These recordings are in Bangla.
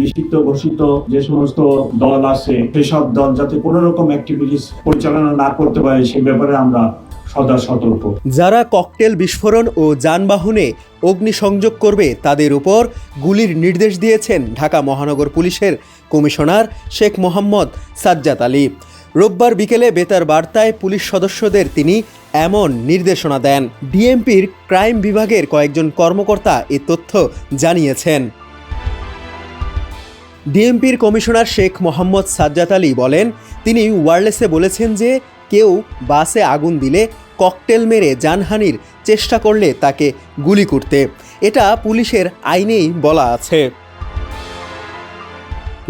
নিষিদ্ধ ঘোষিত যে সমস্ত দল আছে, সেসব দল যাতে কোনো রকম অ্যাক্টিভিটিস পরিচালনা না করতে পারে, সে ব্যাপারে আমরা সদা সতর্ক। যারা ককটেল বিস্ফোরণ ও যানবাহনে অগ্নিসংযোগ করবে, তাদের উপর গুলির নির্দেশ দিয়েছেন ঢাকা মহানগর পুলিশের কমিশনার শেখ মোহাম্মদ সাজ্জাদ আলী। রোববার বিকেলে বেতার বার্তায় পুলিশ সদস্যদের তিনি এমন নির্দেশনা দেন। ডিএমপির ক্রাইম বিভাগের কয়েকজন কর্মকর্তা এ তথ্য জানিয়েছেন। ডিএমপির কমিশনার শেখ মোহাম্মদ সাজ্জাদ আলী বলেন, তিনি ওয়ারলেসে বলেছেন যে কেউ বাসে আগুন দিলে ককটেল মেরে জানহানির চেষ্টা করলে তাকে গুলি করতে। এটা পুলিশের আইনেই বলা আছে।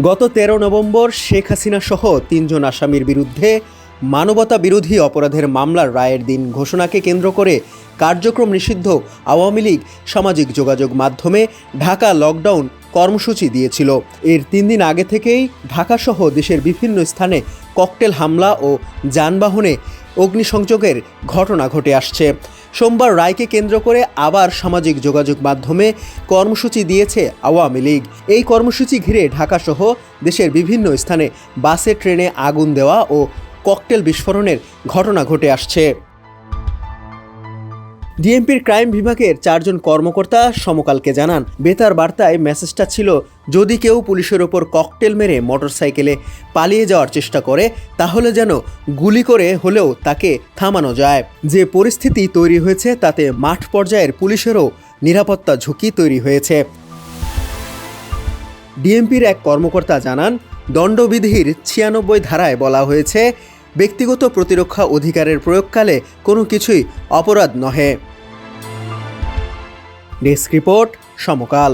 গত তেরো নভেম্বর শেখ হাসিনা সহ তিনজন আসামির বিরুদ্ধে মানবতা বিরোধী অপরাধের মামলার রায়ের দিন ঘোষণাকে কেন্দ্র করে কার্যক্রম নিষিদ্ধ আওয়ামী লীগ সামাজিক যোগাযোগ মাধ্যমে ঢাকা লকডাউন কর্মসূচি দিয়েছিল। এর তিন দিন আগে থেকেই ঢাকাসহ দেশের বিভিন্ন স্থানে ককটেল হামলা ও যানবাহনে অগ্নিসংযোগের ঘটনা ঘটে আসছে। সোমবার রায়কে কেন্দ্র করে আবার সামাজিক যোগাযোগ মাধ্যমে কর্মসূচি দিয়েছে আওয়ামী লীগ। এই কর্মসূচি ঘিরে ঢাকাসহ দেশের বিভিন্ন স্থানে বাসে, ট্রেনে আগুন দেওয়া ও ককটেল বিস্ফোরণের ঘটনা ঘটে আসছে। ডিএমপির ক্রাইম বিভাগের চারজন কর্মকর্তা সমকালকে জানান, বেতার বার্তায় মেসেজটা ছিল, যদি কেউ পুলিশের ওপর ককটেল মেরে মোটরসাইকেলে পালিয়ে যাওয়ার চেষ্টা করে, তাহলে যেন গুলি করে হলেও তাকে থামানো যায়। যে পরিস্থিতি তৈরি হয়েছে, তাতে মাঠ পর্যায়ের পুলিশেরও নিরাপত্তা ঝুঁকি তৈরি হয়েছে। ডিএমপির এক কর্মকর্তা জানান, দণ্ডবিধির ছিয়ানব্বই ধারায় বলা হয়েছে, ব্যক্তিগত প্রতিরক্ষা অধিকারের প্রয়োগকালে কোনো কিছুই অপরাধ নহে। Desk report Samakal.